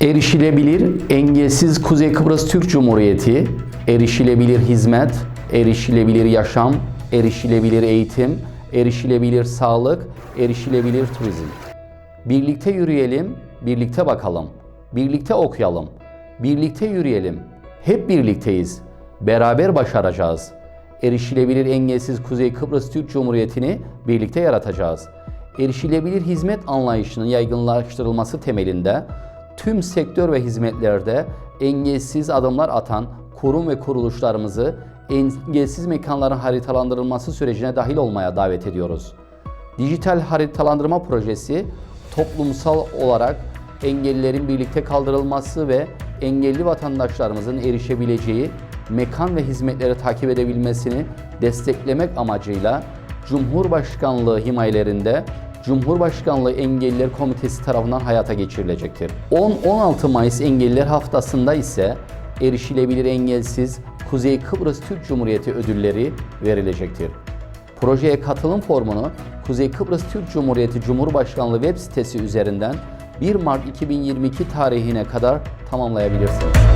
Erişilebilir, engelsiz Kuzey Kıbrıs Türk Cumhuriyeti, erişilebilir hizmet, erişilebilir yaşam, erişilebilir eğitim, erişilebilir sağlık, erişilebilir turizm. Birlikte yürüyelim, birlikte bakalım. Birlikte okuyalım. Birlikte yürüyelim. Hep birlikteyiz. Beraber başaracağız. Erişilebilir engelsiz Kuzey Kıbrıs Türk Cumhuriyeti'ni birlikte yaratacağız. Erişilebilir hizmet anlayışının yaygınlaştırılması temelinde tüm sektör ve hizmetlerde engelsiz adımlar atan kurum ve kuruluşlarımızı engelsiz mekanların haritalandırılması sürecine dahil olmaya davet ediyoruz. Dijital haritalandırma projesi toplumsal olarak engellilerin birlikte kaldırılması ve engelli vatandaşlarımızın erişebileceği mekan ve hizmetleri takip edebilmesini desteklemek amacıyla Cumhurbaşkanlığı himayelerinde Cumhurbaşkanlığı Engelliler Komitesi tarafından hayata geçirilecektir. 10-16 Mayıs Engelliler Haftası'nda ise erişilebilir engelsiz Kuzey Kıbrıs Türk Cumhuriyeti ödülleri verilecektir. Projeye katılım formunu Kuzey Kıbrıs Türk Cumhuriyeti Cumhurbaşkanlığı web sitesi üzerinden 1 Mart 2022 tarihine kadar tamamlayabilirsiniz.